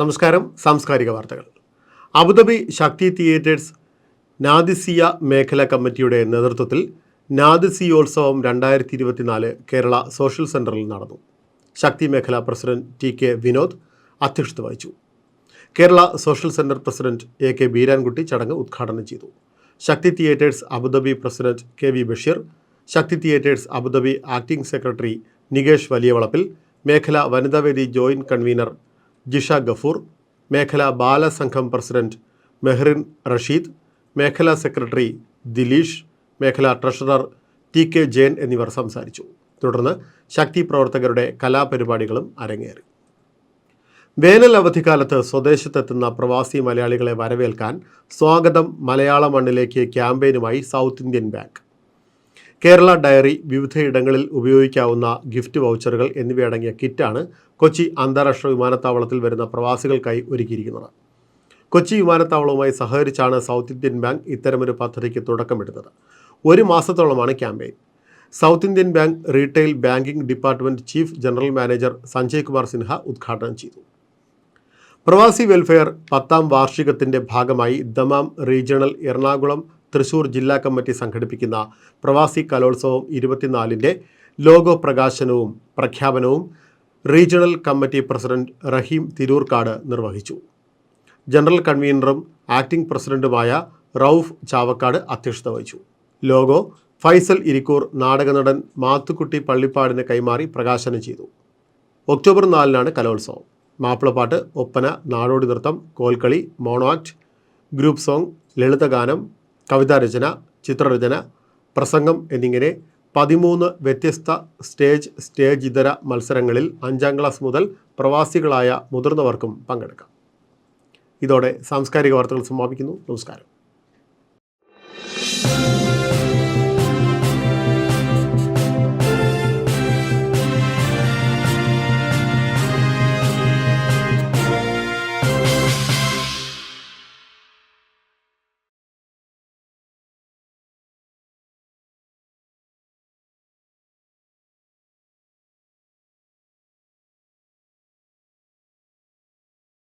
നമസ്കാരം സാംസ്കാരിക വാർത്തകൾ. അബുദാബി ശക്തി തിയേറ്റേഴ്സ് നാദിസിയ മേഖല കമ്മിറ്റിയുടെ നേതൃത്വത്തിൽ നാദിസിയോത്സവം രണ്ടായിരത്തി ഇരുപത്തിനാല് കേരള സോഷ്യൽ സെന്ററിൽ നടന്നു. ശക്തി മേഖല പ്രസിഡന്റ് ടി കെ വിനോദ് അധ്യക്ഷത വഹിച്ചു. Kerala social centre president A K Beerankutty ചടങ്ങ് ഉദ്ഘാടനം ചെയ്തു. Shakti theatres Abu Dhabi president K V Basheer Shakti theatres Abu Dhabi acting secretary Nikesh Valiyavalappil മേഖല വനിതാവേദി ജോയിന്റ് കൺവീനർ ജിഷ ഗഫൂർ മേഖലാ ബാലസംഘം പ്രസിഡന്റ് മെഹ്റിൻ റഷീദ് മേഖലാ സെക്രട്ടറി ദിലീഷ് മേഖലാ ട്രഷറർ ടി കെ ജയൻ എന്നിവർ സംസാരിച്ചു. തുടർന്ന് ശക്തി പ്രവർത്തകരുടെ കലാപരിപാടികളും അരങ്ങേറി. വേനൽ അവധിക്കാലത്ത് സ്വദേശത്തെത്തുന്ന പ്രവാസി മലയാളികളെ വരവേൽക്കാൻ സ്വാഗതം മലയാള മണ്ണിലേക്ക് ക്യാമ്പയിനുമായി South Indian Bank. Kerala dairy വിവിധയിടങ്ങളിൽ ഉപയോഗിക്കാവുന്ന ഗിഫ്റ്റ് വൗച്ചറുകൾ എന്നിവയടങ്ങിയ കിറ്റാണ് കൊച്ചി അന്താരാഷ്ട്ര വിമാനത്താവളത്തിൽ വരുന്ന പ്രവാസികൾക്കായി ഒരുക്കിയിരിക്കുന്നത്. കൊച്ചി വിമാനത്താവളവുമായി സഹകരിച്ചാണ് സൗത്ത് ഇന്ത്യൻ ബാങ്ക് ഇത്തരമൊരു പദ്ധതിക്ക് തുടക്കമിടുന്നത്. ഒരു മാസത്തോളമാണ് campaign. South Indian Bank retail banking department chief general manager Sanjay Kumar Sinha ഉദ്ഘാടനം ചെയ്തു. പ്രവാസി വെൽഫെയർ പത്താം വാർഷികത്തിന്റെ ഭാഗമായി ദമാം റീജിയണൽ എറണാകുളം തൃശൂർ ജില്ലാ കമ്മിറ്റി സംഘടിപ്പിക്കുന്ന പ്രവാസി കലോത്സവം ഇരുപത്തിനാലിന്റെ ലോഗോ പ്രകാശനവും പ്രഖ്യാപനവും regional committee president Raheem Thirurkkad നിർവഹിച്ചു. ജനറൽ കൺവീനറും ആക്ടിംഗ് പ്രസിഡന്റുമായ റൌഫ് ചാവക്കാട് അധ്യക്ഷത വഹിച്ചു. ലോഗോ ഫൈസൽ ഇരിക്കൂർ നാടകനടൻ മാത്തുക്കുട്ടി പള്ളിപ്പാടിന് കൈമാറി പ്രകാശനം ചെയ്തു. ഒക്ടോബർ നാലിനാണ് കലോത്സവം. മാപ്പിളപ്പാട്ട് ഒപ്പന നാടോടി നൃത്തം Kolkali mono act group song ലളിതഗാനം കവിതാരചന ചിത്രരചന പ്രസംഗം എന്നിങ്ങനെ പതിമൂന്ന് വ്യത്യസ്ത സ്റ്റേജ് സ്റ്റേജ് ഇതര മത്സരങ്ങളിൽ അഞ്ചാം ക്ലാസ് മുതൽ പ്രവാസികളായ മുതിർന്നവർക്കും പങ്കെടുക്കാം. ഇതോടെ സാംസ്കാരിക വാർത്തകൾ സമാപിക്കുന്നു. നമസ്കാരം.